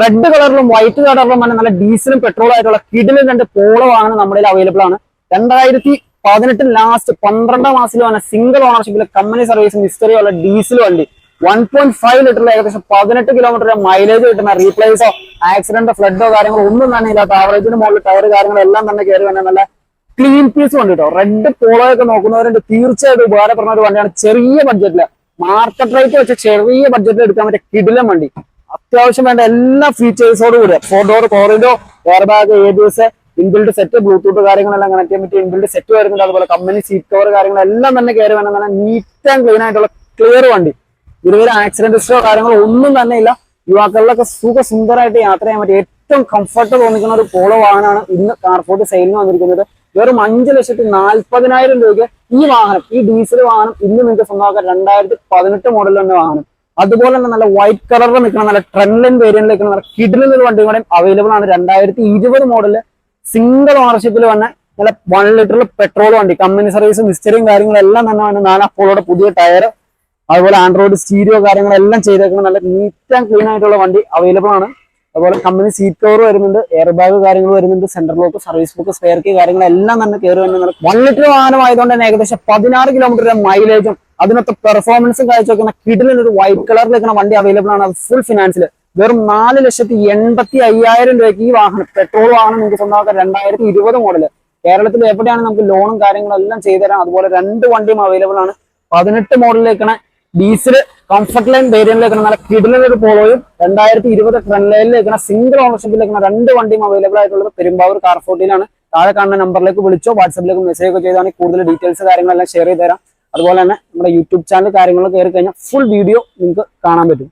Red കളറിലും white കളറിലും തന്നെ നല്ല ഡീസലും പെട്രോളും ആയിട്ടുള്ള കിഡിലും രണ്ട് പോളോ ആണ് നമ്മുടെ അവൈലബിൾ ആണ്. രണ്ടായിരത്തി പതിനെട്ട് ലാസ്റ്റ് പന്ത്രണ്ടാം മാസത്തിൽ വന്ന സിംഗിൾ ഓണർഷിപ്പിൽ കമ്പനി സർവീസ് ഹിസ്റ്ററി ഉള്ള ഡീസൽ വണ്ടി. വൺ പോയിന്റ് ഫൈവ് ലിറ്ററിൽ ഏകദേശം പതിനെട്ട് കിലോമീറ്റർ മൈലേജ് കിട്ടുന്ന റീപ്ലേസോ ആക്സിഡന്റോ ഫ്ലഡോ കാര്യങ്ങളോ ഒന്നും തന്നെ ഇല്ലാത്ത ആവറേജിന് മുകളിൽ ടയർ കാര്യങ്ങളെല്ലാം തന്നെ കയറി വന്ന നല്ല ക്ലീൻ പീസ് വണ്ടി റെഡ് പോളോ ഒക്കെ നോക്കുന്നവരുണ്ട് തീർച്ചയായിട്ടും ഉപകാരപ്പെടുന്ന ഒരു വണ്ടിയാണ്. ചെറിയ ബഡ്ജറ്റിൽ മാർക്കറ്റ് റേറ്റ് വെച്ച് ചെറിയ ബഡ്ജറ്റിൽ എടുക്കാൻ പറ്റിയ കിടിലം വണ്ടി. അത്യാവശ്യം വേണ്ട എല്ലാ ഫീച്ചേഴ്സോടും കൂടി. Four door കോറിഡോ air bag A B S inbuilt set Bluetooth കാര്യങ്ങളെല്ലാം കണക്ട് ചെയ്യാൻ പറ്റിയ ഇൻബിൽഡ് സെറ്റ് വരുന്നുണ്ട്. അതുപോലെ കമ്പനി സീറ്റ് കവർ കാര്യങ്ങളെല്ലാം തന്നെ കയറി വേണം നല്ല നീറ്റ് ആൻഡ് ക്ലീൻ ആയിട്ടുള്ള ക്ലിയർ വണ്ടി. ഇതുവരെ ആക്സിഡന്റ് ഹിസ്റ്ററോ കാര്യങ്ങളോ ഒന്നും തന്നെ ഇല്ല. യുവാക്കളിലൊക്കെ സുഖ സുന്ദരമായിട്ട് യാത്ര ചെയ്യാൻ പറ്റിയ ഏറ്റവും കംഫർട്ട് തോന്നിക്കുന്ന ഒരു പോളോ വാഹനമാണ് ഇന്ന് കാർപോർട്ട് സെയിലിന് വന്നിരിക്കുന്നത്. വെറും അഞ്ച് ലക്ഷത്തി നാൽപ്പതിനായിരം രൂപയ്ക്ക് ഈ വാഹനം ഈ ഡീസൽ വാഹനം ഇന്ന് നിങ്ങൾക്ക് സ്വന്തമാക്കാൻ രണ്ടായിരത്തി പതിനെട്ട് മോഡലിൽ തന്നെ വാഹനം. അതുപോലെ തന്നെ നല്ല വൈറ്റ് കളറിൽ നിൽക്കുന്ന നല്ല ട്രെൻഡിൻ വേരിയന്റിൽ നിൽക്കുന്ന നല്ല കിഡിലിൽ ഒരു വണ്ടി കൂടെ അവൈലബിൾ ആണ്. രണ്ടായിരത്തി ഇരുപത് മോഡൽ സിംഗിൾ ഓണർഷിപ്പിൽ വന്ന നല്ല വൺ ലിറ്ററിൽ പെട്രോൾ വണ്ടി. കമ്പനി സർവീസ് മിസ്റ്ററിയും കാര്യങ്ങളെല്ലാം തന്നെ വേണം നാല് അപ്പോളോടെ പുതിയ ടയർ അതുപോലെ ആൻഡ്രോയിഡ് സ്റ്റീരിയോ കാര്യങ്ങളെല്ലാം ചെയ്തേക്കുന്ന നല്ല നീറ്റ് ആൻഡ് ക്ലീൻ ആയിട്ടുള്ള വണ്ടി അവൈലബിൾ ആണ്. അതുപോലെ കമ്പനി സീറ്റ് കവർ വരുന്നുണ്ട് എയർ ബാഗ് കാര്യങ്ങൾ വരുന്നുണ്ട് centre lock service book spare കാര്യങ്ങളെല്ലാം തന്നെ കയറി വരുന്നത് വൺ ലിറ്റർ വാഹനമായതുകൊണ്ട് തന്നെ ഏകദേശം പതിനാറ് കിലോമീറ്റർ മൈലേജും അതിനൊക്കെ പെർഫോമൻസും കാഴ്ചവെക്കുന്ന കിഡിലിന് ഒരു വൈറ്റ് കളറിൽ വെക്കുന്ന വണ്ടി അവൈലബിൾ ആണ്. അത് ഫുൾ ഫിനാൻസിൽ വെറും നാല് ലക്ഷത്തി എൺപത്തി അയ്യായിരം രൂപയ്ക്ക് ഈ വാഹനം പെട്രോൾ വാഹനം നിങ്ങൾക്ക് സ്വന്തമാക്കാൻ രണ്ടായിരത്തി ഇരുപത് മോഡൽ കേരളത്തിൽ എവിടെയാണ് നമുക്ക് ലോണും കാര്യങ്ങളും എല്ലാം ചെയ്തുതരാം അതുപോലെ രണ്ട് വണ്ടിയും അവൈലബിൾ ആണ്. പതിനെട്ട് മോഡലിലേക്കാണ് ഡീസൽ കംഫർട്ട് ലൈൻ വേരിയന്റിലേക്കാണ് നല്ല കിടിലൊരു പോളോയും രണ്ടായിരത്തി ഇരുപത് ട്രെൻഡ് സിംഗിൾ ഓണർഷിപ്പിലേക്കാണ് രണ്ട് വണ്ടിയും അവൈലബിൾ ആയിട്ടുള്ളത് പെരുമ്പാവൂർ കാർഫോർട്ടിലാണ് താഴെ കാണുന്ന നമ്പറിലേക്ക് വിളിച്ചോ വാട്സപ്പിലേക്ക് മെസ്സേജ് ഒക്കെ ചെയ്താണെങ്കിൽ കൂടുതൽ ഡീറ്റെയിൽസ് കാര്യങ്ങളെല്ലാം ഷെയർ ചെയ്ത് തരാം. അതുപോലെ തന്നെ നമ്മുടെ യൂട്യൂബ് ചാനൽ കാര്യങ്ങൾ കയറി കഴിഞ്ഞാൽ ഫുൾ വീഡിയോ നിങ്ങൾക്ക് കാണാൻ പറ്റും.